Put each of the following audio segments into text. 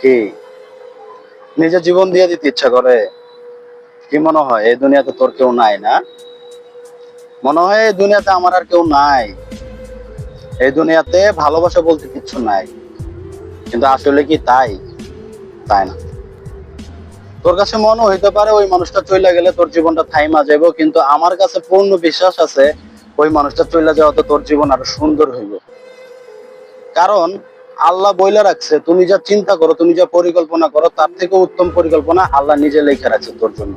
কি? নিজের জীবন দিয়ে দিতে ইচ্ছা করে? কি মনে হয়, এই দুনিয়াতে তোর কেউ নাই না? মনে হয় এই দুনিয়াতে আমার আর কেউ নাই। এই দুনিয়াতে ভালোবাসা বলতে কিচ্ছু নাই। কিন্তু আসলে কি তাই? তাই না। তোর কাছে মনে হইতে পারে ওই মানুষটা চলে গেলে তোর জীবনটা থাইমা যাইব, কিন্তু আমার কাছে পূর্ণ বিশ্বাস আছে ওই মানুষটা চলে যাওয়াতে তোর জীবন আরও সুন্দর হইব। কারণ আল্লাহ বইলে রাখছে, তুমি যা চিন্তা করো, তুমি যা পরিকল্পনা করো, তার থেকে উত্তম পরিকল্পনা আল্লাহ নিজে লেখা রাখছে তোর জন্য।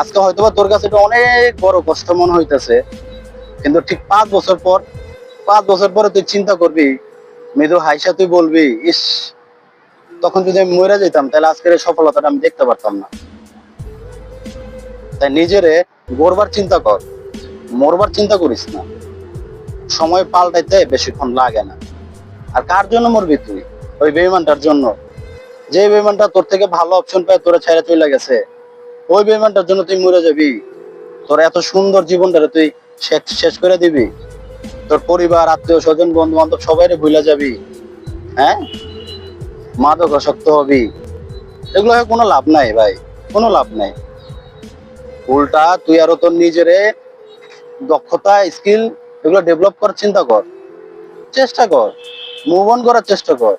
আজকে হয়তোবা তোর কাছে অনেক বড় কষ্ট মনে হইতেছে, কিন্তু ঠিক পাঁচ বছর পর, পাঁচ বছর পরে তুই চিন্তা করবি, মৃদু হাইসা তুই বলবি, ইস, তখন যদি আমি মরে যেতাম তাহলে আজকের এই সফলতাটা আমি দেখতে পারতাম না। তাই নিজেরে গড়বার চিন্তা কর, মরবার চিন্তা করিস না। সময় পাল্টাইতে বেশিক্ষণ লাগে না। আর কার জন্য মরবি তুই? ওই বেইমানটার জন্য। যে বেইমানটা তোর থেকে ভালো অপশন পায়, তোরা ছেড়ে চলে গেছে। ওই বেইমানটার জন্য তুই মরে যাবি। তোর এত সুন্দর জীবনটারে তুই শেষ করে দিবি। তোর পরিবার, আত্মীয়, স্বজন বন্ধু বান্ধব সবাই ভুলে যাবি। হ্যাঁ? মাদক আসক্ত হবি। এগুলো কোনো লাভ নাই ভাই। কোনো লাভ নাই। উল্টা তুই আরও তোর নিজেরে দক্ষতা স্কিল এগুলো ডেভেলপ করার চিন্তা কর। চেষ্টা কর। মুভ অন করার চেষ্টা কর।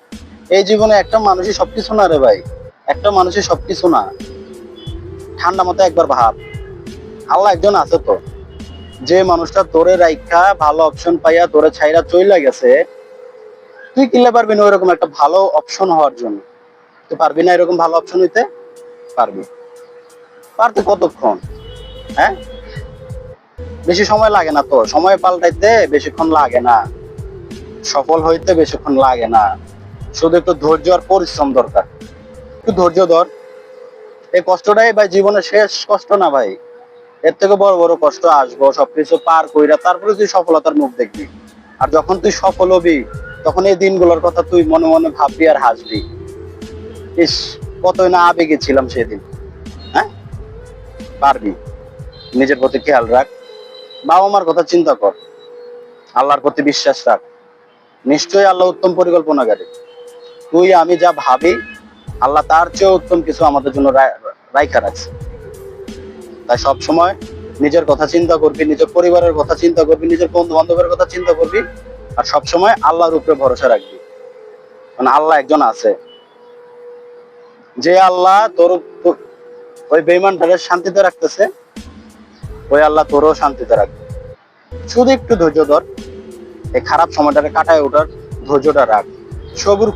এই জীবনে একটা মানুষই সবকিছু না রে ভাই। একটা মানুষই সবকিছু না। ঠান্ডা মতো একবার ভাব। আল্লাহ একজন আছে তো। যে মানুষটা তোরে রাইখা ভালো অপশন পাইয়া তোরে ছাইরা চইলা গেছে, তুই কিনলে পারবি না ওইরকম একটা ভালো অপশন হওয়ার জন্য। তুই পারবি না এরকম ভালো অপশন হইতে? পারবি। পারতে কতক্ষণ? হ্যাঁ? বেশি সময় লাগে না তো। সময় পাল্টাইতে বেশিক্ষণ লাগে না। সফল হইতে বেশিক্ষণ লাগে না। শুধু একটু ধৈর্য আর পরিশ্রম দরকার। একটু ধৈর্য ধর। এই কষ্টটাই ভাই জীবনের শেষ কষ্ট না ভাই। এর থেকে বড় বড় কষ্ট আসব, সবকিছু পার কইরা তারপরে তুই সফলতার মুখ দেখবি। আর যখন তুই সফল হবি, তখন এই দিনগুলোর কথা তুই মনে মনে ভাববি আর হাসবি। ইস, কতই না আবেগে ছিলাম সেদিন। হ্যাঁ? পারবি। নিজের প্রতি খেয়াল রাখ। বাবা মার কথা চিন্তা কর। আল্লাহর প্রতি বিশ্বাস রাখ। নিশ্চয়ই আল্লাহ উত্তম পরিকল্পনাকারী। তুই, আমি যা ভাবি, আল্লাহ তার চেয়ে উত্তম কিছু আমাদের জন্য রাইখা রাখছে তাই সব সময় নিজের কথা চিন্তা করবি, নিজের পরিবারের কথা চিন্তা করবি, নিজের বন্ধু বান্ধবের কথা চিন্তা করবি, আর সব সময় আল্লাহর উপরে ভরসা রাখবি। মানে আল্লাহ একজন আছে। যে আল্লাহ তোর তোর- ওই বেইমানটাকে শান্তিতে রাখতেছে, ওই আল্লাহ তোরও শান্তিতে রাখবে। শুধু একটু ধৈর্য ধর। এই খারাপ সময়টাকে কাটায় ওঠার ধৈর্যটা রাখ। সবুর